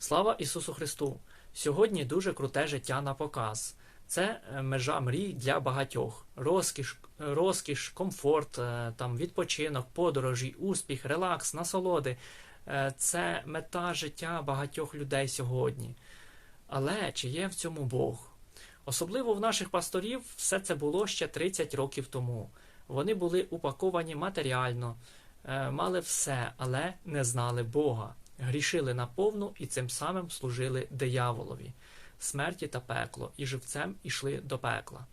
Слава Ісусу Христу! Сьогодні дуже круте життя на показ. Це е, межа мрій для багатьох. Розкіш, розкіш, комфорт, е, там, відпочинок, подорожі, успіх, релакс, насолоди. Е, Це мета життя багатьох людей сьогодні. Але чи є в цьому Бог? Особливо в наших пасторів все це було ще 30 років тому. Вони були упаковані матеріально, мали все, але не знали Бога, грішили наповну і цим самим служили дияволові, смерті та пекло, і живцем ішли до пекла.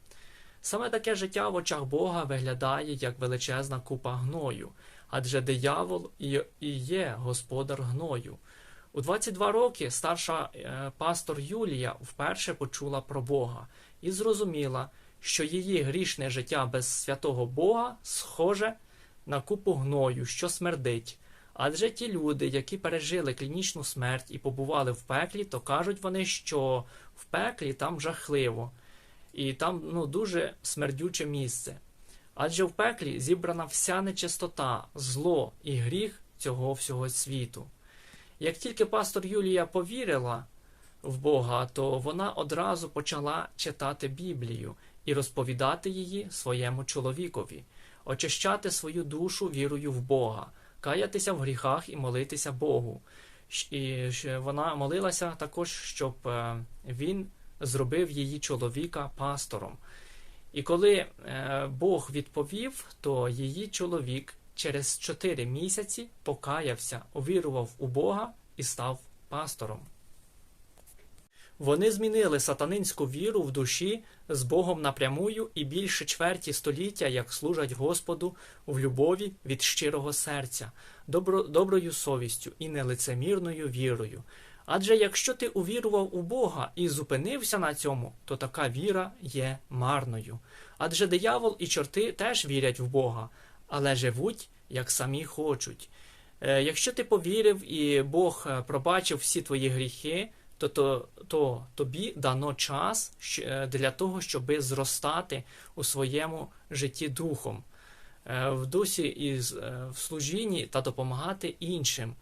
Саме таке життя в очах Бога виглядає як величезна купа гною, адже диявол і є господар гною. У 22 роки старша е, пастор Юлія вперше почула про Бога і зрозуміла, що її грішне життя без святого Бога схоже на купу гною, що смердить. Адже ті люди, які пережили клінічну смерть і побували в пеклі, то кажуть вони, що в пеклі там жахливо, і там ну, дуже смердюче місце. Адже в пеклі зібрана вся нечистота, зло і гріх цього всього світу. Як тільки пастор Юлія повірила в Бога, то вона одразу почала читати Біблію і розповідати її своєму чоловікові, очищати свою душу вірою в Бога, каятися в гріхах і молитися Богу. І вона молилася також, щоб е, він зробив її чоловіка пастором. І коли е, Бог відповів, то її чоловік через 4 місяці покаявся, увірував у Бога і став пастором. Вони змінили сатанинську віру в душі з Богом напрямую і більше чверті століття, як служать Господу в любові від щирого серця, добро, доброю совістю і нелицемірною вірою. Адже якщо ти увірував у Бога і зупинився на цьому, то така віра є марною. Адже диявол і чорти теж вірять в Бога, але живуть, як самі хочуть. Е, якщо ти повірив і Бог е, пробачив всі твої гріхи, то, то, то тобі дано час е, для того, щоб зростати у своєму житті духом, в дусі і в служінні та допомагати іншим.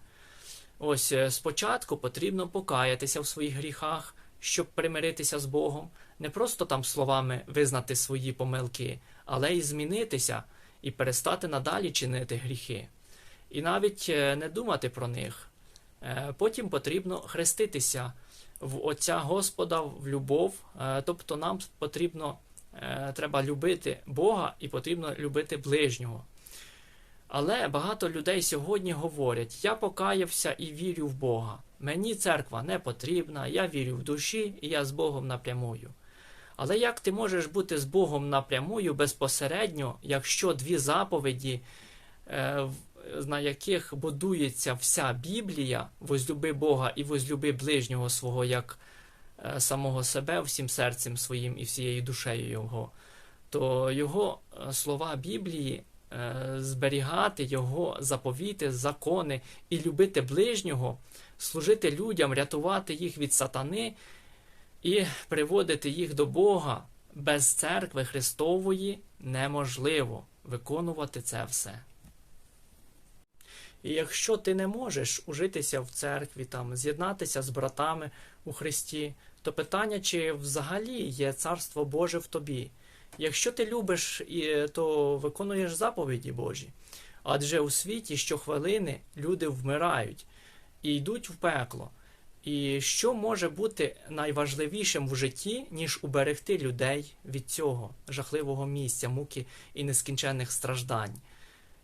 Ось спочатку потрібно покаятися в своїх гріхах, щоб примиритися з Богом, не просто там словами визнати свої помилки, але й змінитися і перестати надалі чинити гріхи. І навіть не думати про них. Потім потрібно хреститися в Отця Господа в любов. Тобто нам потрібно треба любити Бога і потрібно любити ближнього. Але багато людей сьогодні говорять: я покаявся і вірю в Бога. Мені церква не потрібна, я вірю в душі і я з Богом напрямую. Але як ти можеш бути з Богом напрямую безпосередньо, якщо дві заповіді, е, на яких будується вся Біблія, возлюби Бога і возлюби ближнього свого як е, самого себе всім серцем своїм і всією душею Його, то його е, слова Біблії зберігати Його заповіти, закони і любити ближнього, служити людям, рятувати їх від сатани і приводити їх до Бога без церкви Христової неможливо виконувати це все. І якщо ти не можеш ужитися в церкві, там, з'єднатися з братами у Христі, то питання, чи взагалі є Царство Боже в тобі. Якщо ти любиш, то виконуєш заповіді Божі. Адже у світі щохвилини люди вмирають і йдуть в пекло. І що може бути найважливішим в житті, ніж уберегти людей від цього жахливого місця, муки і нескінченних страждань?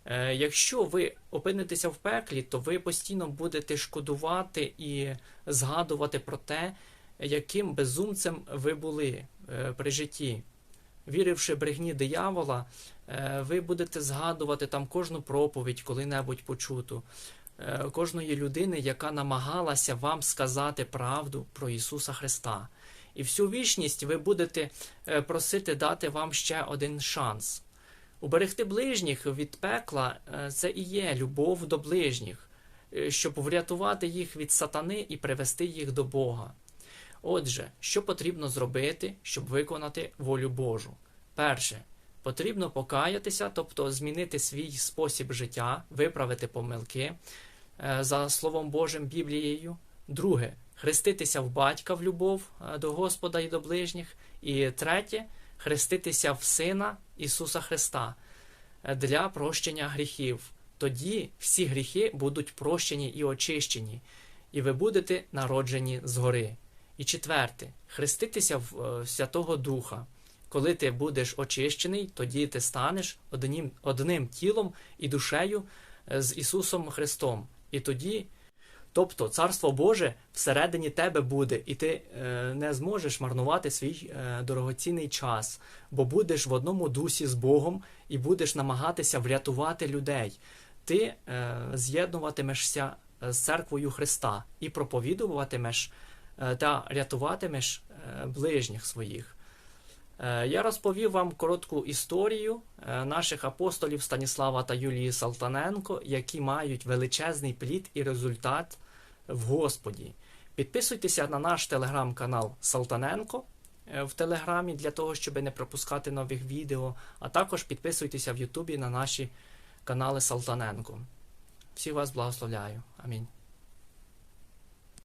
Е, якщо ви опинитеся в пеклі, то ви постійно будете шкодувати і згадувати про те, яким безумцем ви були е, при житті. Віривши брехні диявола, е, ви будете згадувати там кожну проповідь, коли-небудь почуту. Кожної людини, яка намагалася вам сказати правду про Ісуса Христа. І всю вічність ви будете просити дати вам ще один шанс. Уберегти ближніх від пекла е, це і є любов до ближніх, щоб врятувати їх від сатани і привести їх до Бога. Отже, що потрібно зробити, щоб виконати волю Божу? Перше, потрібно покаятися, тобто змінити свій спосіб життя, виправити помилки. Е, за Словом Божим Біблією. Друге хреститися в батька в любов е, до Господа і до ближніх. І третє хреститися в Сина Ісуса Христа е, для прощення гріхів. Тоді всі гріхи будуть прощені і очищені, і ви будете народжені згори. І четверте, хреститися в е, Святого Духа. Коли ти будеш очищений, тоді ти станеш одним, одним тілом і душею е, з Ісусом Христом. І тоді, тобто, Царство Боже всередині тебе буде, і ти е, не зможеш марнувати свій е, дорогоцінний час, бо будеш в одному дусі з Богом і будеш намагатися врятувати людей. Ти е, з'єднуватимешся з церквою Христа і проповідуватимеш е, та рятуватимеш е, ближніх своїх. Е, Я розповів вам коротку історію е, наших апостолів Станіслава та Юлії Салтаненко, які мають величезний плід і результат в Господі. Підписуйтеся на наш телеграм-канал Салтаненко е, в Телеграмі для того, щоб не пропускати нових відео, а також підписуйтеся в Ютубі на наші канали Салтаненко. Всіх вас благословляю. Амінь.